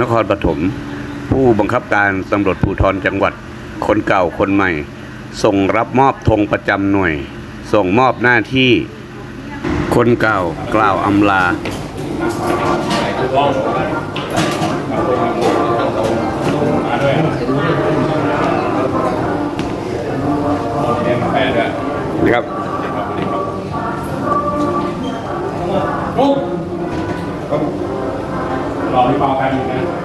นครปฐมผู้บังคับการตำรวจภูธรจังหวัด คนเก่าคนใหม่ ส่งรับมอบธงประจำหน่วย ส่งมอบหน้าที่คนเก่ากล่าวอำลานะครับรอพี่ปอแป๊บ นึงนะรอ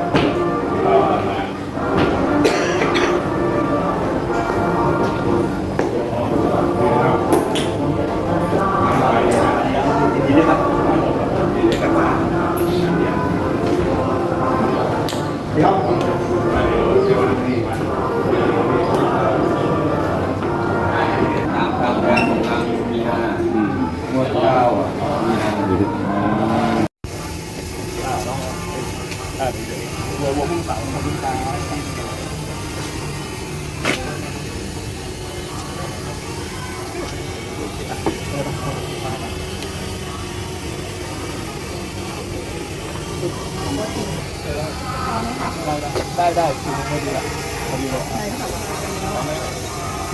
ได้ได้คือไม่ดีละพอดีเลย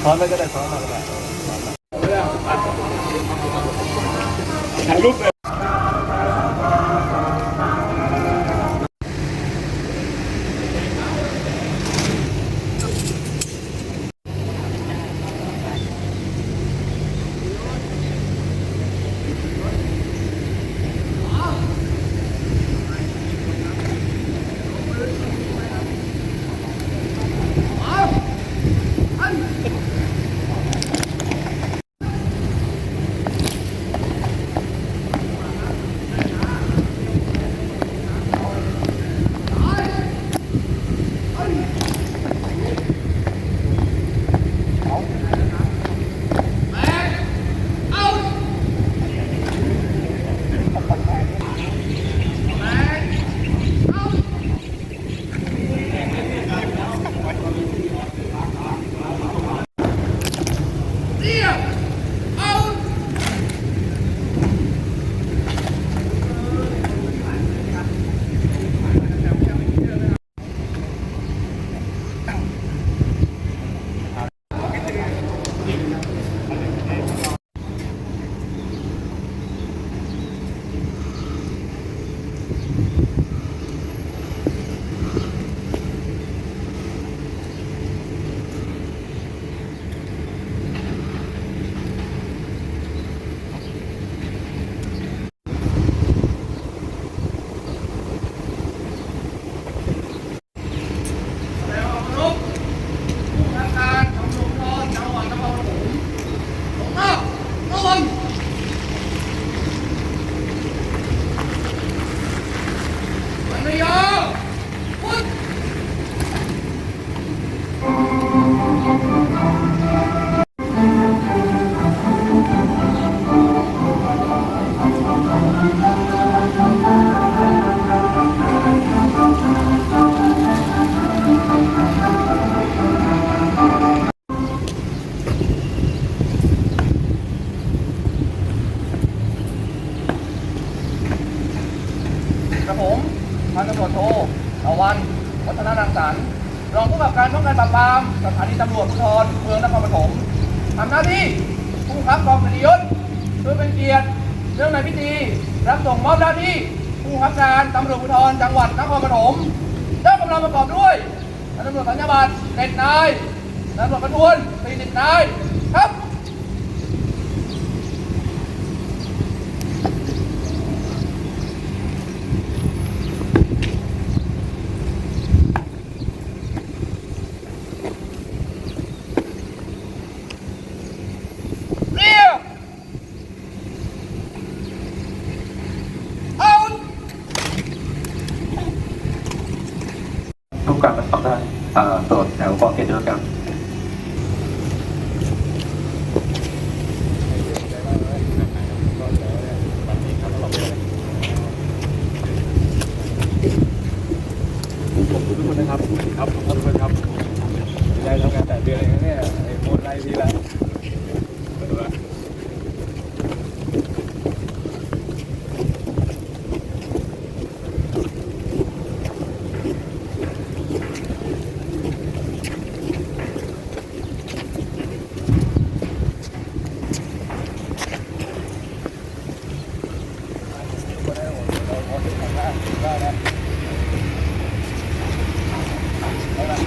ซ้อนไปก็ได้ซ้อนมาก็ได้ถ่ายรูปเลย การตำรวจภูธรจังหวัดนครปฐมได้กำลังประกอบด้วยตำรวจสัญญาบัตรเจ็ดนายตำรวจประทวนสี่สิบนายครับ เรียกเอา ทุกการประกอบได้อ่า ตรวจแถวกองเขตเดียวกัน ขอบคุณทุกคนนะครับ ครับขอบคุณทุกคนครับได้ทำงานแต่เดือนเองนะเนี่ยไอ้โมดไล่ทีละดูละ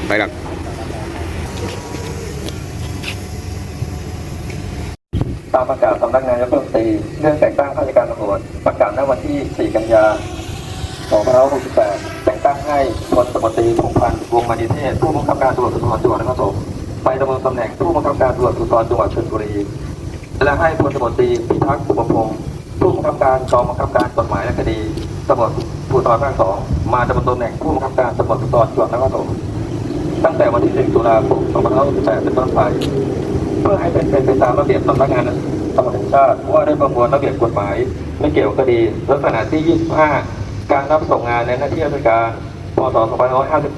ไปหลัง ตามประกาศสำนักงานนายกรัฐมนตรีเรื่องแต่งตั้งข้าราชการตำรวจประกาศณวันที่ 4 กันยา 2568 แต่งตั้งให้พลตำรวจตรีพงพันธ์วงมณีเทศ ผู้บังคับการตำรวจภูธรจังหวัดนครปฐมไปดำรงตำแหน่งผู้บังคับการตำรวจภูธรจังหวัดชลบุรี และให้พลตำรวจตรีพิทักษ์อุปพงศ์ผู้บังคับการกองบังคับการกฎหมายและคดีตำรวจภูธรภาคสองมาดำรงตำแหน่งผู้บังคับการตำรวจภูธรจังหวัดนครปฐมตั้งแต่วันที่ 1 ตุลาคม 2568 เป็นต้นไป พื่อให้เป็นไปตามระเบียบสำนักงานตำรวจแห่งชาติว่าด้วยประมวลระเบียบกฎหมาย ไม่เกี่ยวคดีลักษณะที่ 25 การรับส่งงานในหน้าที่ราชการพศ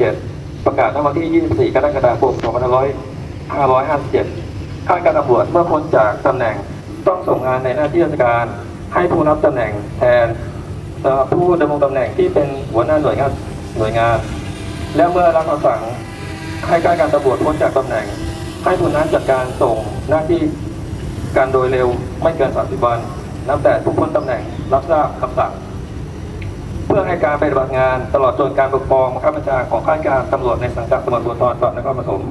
2557 ประกาศณวันที่ 24 กรกฎาคม 2557 ข้าราชการตำรวจเมื่อพ้นจากตำแหน่งต้องส่งงานในหน้าที่ราชการ ให้ผู้รับตำแหน่งแทนผู้ดำรงตำแหน่งที่เป็นหัวหน้าหน่วยงานหน่วยงาน และเมื่อรับคำสั่งให้ข้าราชการตำรวจพ้นจากตำแหน่ง ให้ผู้นั้นจัดการส่งหน้าที่การโดยเร็วไม่เกิน 30 วัน นับแต่ผู้พ้นตำแหน่งรับทราบคำสั่ง เพื่อให้การปฏิบัติงานตลอดจนการปกครองบังคับบัญชาของข้าราชการตำรวจในสังกัดตำรวจภูธรจังหวัดนครปฐม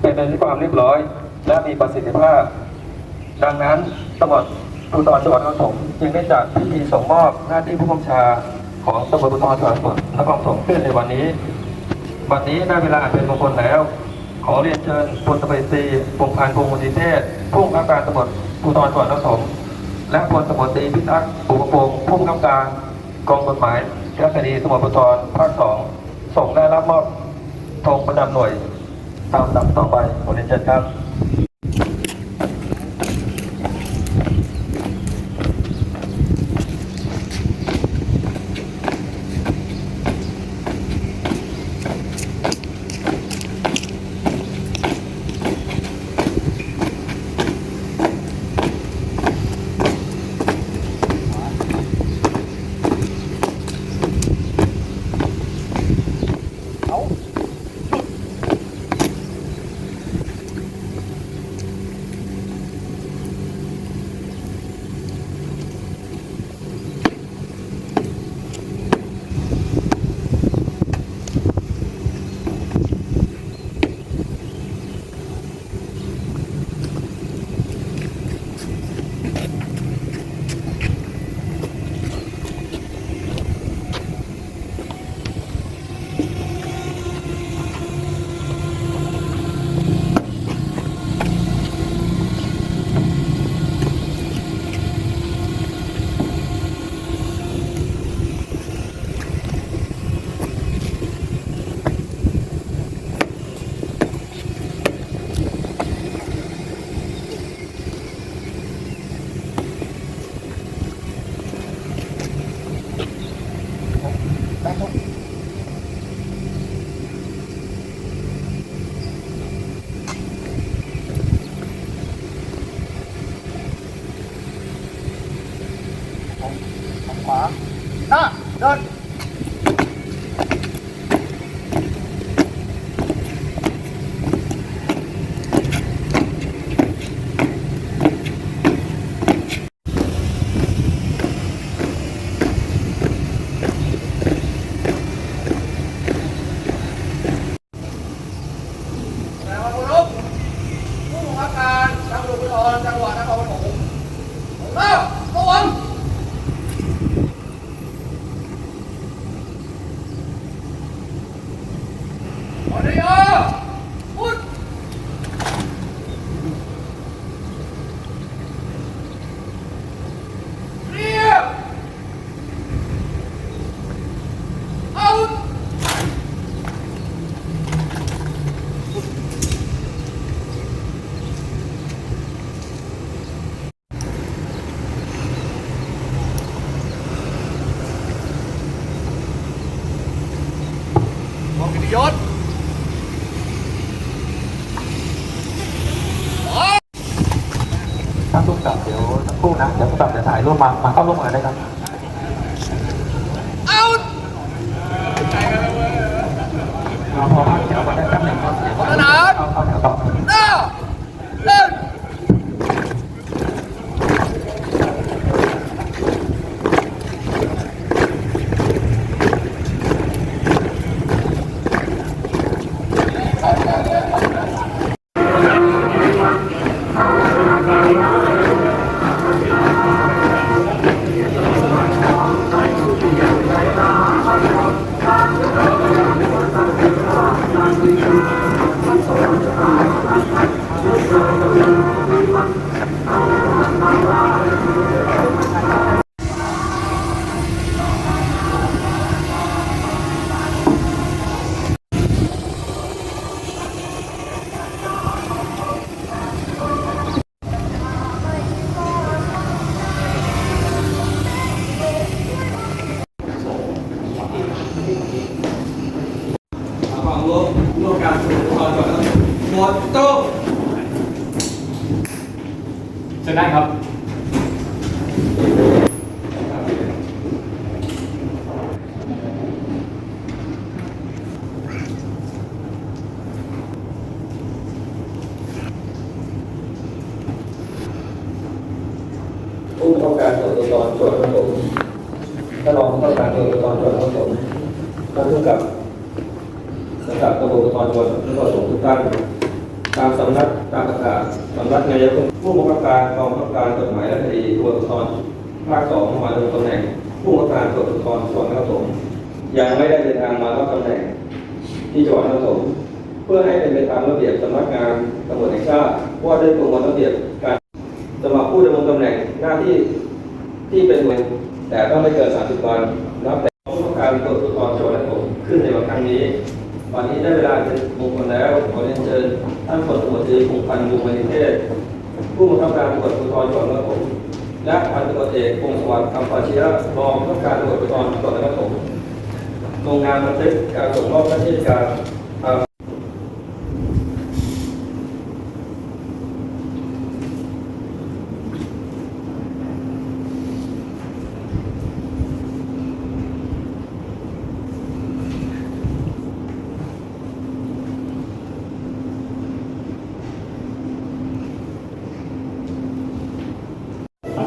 เป็นไปด้วยความเรียบร้อย และมีประสิทธิภาพ ดังนั้นตำรวจภูธรจังหวัดนครปฐมจึงได้จัดพิธีส่งมอบหน้าที่ผู้บัญชาของตำรวจภูธรจังหวัดนครปฐมขึ้นในวันนี้ วันนี้ได้เวลาเป็นมงคลแล้ว อเรียนเชิญพลตำรวจตรีพงพันธ์พงศ์มณีเทศผู้บังคับการตำรวจภูธรจังหวัดนครปฐมและพลตำรวจตรีพิทักษ์อุปพงศ์ผู้บังคับการกองกฎหมายและคดีตำรวจภูธรภาคสองส่งได้รับมอบธงประจำหน่วยตามลำต่อไปขอเรียนเชิญครับ ท่านผู้กำกับเดี๋ยวสักครู่นะเดี๋ยวผู้กำกับจะถ่ายรูปมามาเข้าร่วมกันได้ครับ ศสำนักนายกผู้ประกอบการกองบังคับการกฎหมายและคดีตรวจตอนภาคสองมาดำรงตำแหน่ง ผู้ประกอบการตรวจตอนส่วนนครปฐมยังไม่ได้เดินทางมารับตำแหน่ง ที่จังหวัดนครปฐมเพื่อให้เป็นไปตามระเบียบสำนักงานตำรวจแห่งชาติว่าด้วยประมวลระเบียบการสำหรับผู้ดำรงตำแหน่งหน้าที่ที่เป็นหน่วยแต่ต้องไม่เกิน 30 วันนับแต่ผู้ประการตรวจสุกรจังหวัดนครขึ้นในวันครั้งนี้วันนี้ได้เวลาเป็นมงคลแล้วขอเญท่านผลตำรวจตรีพงพันธ์บุญมณีเทศ ผู้บังคับการตรวจภูธรจังหวัดนครปฐมและพันตำรวจเอกพงศวรรค์คำปาชีระรองผู้บังคับการตรวจภูธรจังหวัดนครปฐมลงนามบันทึกการส่งมอบหน้าที่การตาม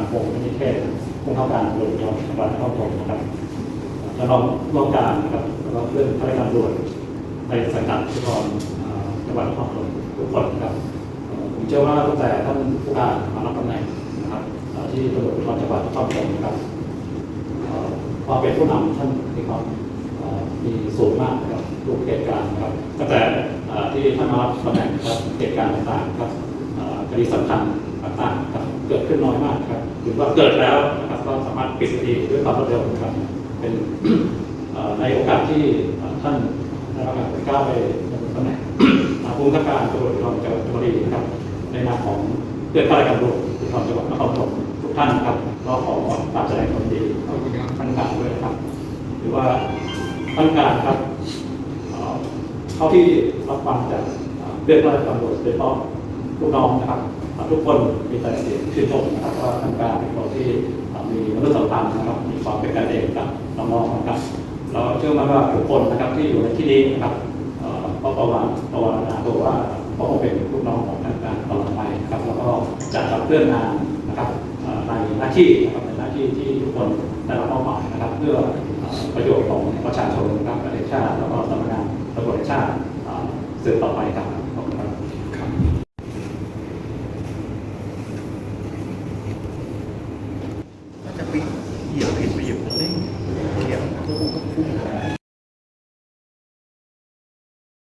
สัง คมนิเทศผู้เข้าการตรวจยองจังหวัดนครปฐมนะครับและน้องร่วมการนะครับแล้วก็เพื่อนข้าราชการตรวจในสังกัดภูธรจังหวัดนครปฐมทุกคนนะครับผมเชื่อว่าตั้งแต่ท่านผู้การมารับตำแหน่งนะครับที่ตำรวจภูธรจังหวัดนครปฐมนะครับเอ่อความเป็นผู้นำท่านมีความมีสูงมากนะครับทุกเหตุการณ์นะครับตั้งแต่ที่ท่านมารับตำแหน่งนะครับเหตุการณ์ต่างๆครับคดีสำคัญต่างๆครับ เกิดขึ้นน้อยมากครับหรือว่าเกิดแล้วนะครับก็สามารถปิดคดีด้วยความรวดเร็วครับ เป็นในโอกาสที่ท่านนะครับก้าวไปดำรงตำแหน่งผู้บังคับการตำรวจภูธรจังหวัดชลบุรีนะครับในนามของเพื่อนข้าราชการตำรวจภูธรจังหวัดนครปฐมทุกท่านครับก็ขอกราบแสดงความยินดีขอบคุณครับท่านการด้วยนะครับหรือว่าท่านการครับเอ่อเท่าที่รับฟังจากเอ่อเพื่อนข้าราชการตำรวจโดยเฉพาะลูกน้องนะครับอ่า ทุกคนมีแต่เสียงชื่นชมนะครับว่าทางการเป็นคนที่มีมนุษยสัมพันธ์นะครับมีความเป็นกันเองกับน้องๆนะครับเราเชื่อมั่นว่าทุกคนนะครับที่อยู่ในที่นี้นะครับก็ประวัติประวัตินาตัวว่าเขาคงเป็นลูกน้องของทางการตลอดไปนะครับแล้วก็จะขับเคลื่อนงานนะครับในหน้าที่นะครับในหน้าที่ที่ทุกคนได้รับมอบหมายนะครับ เพื่อประโยชน์ของประชาชนนะครับประเทศชาติแล้วก็สำนักงานตำรวจชาติสืบต่อไปครับ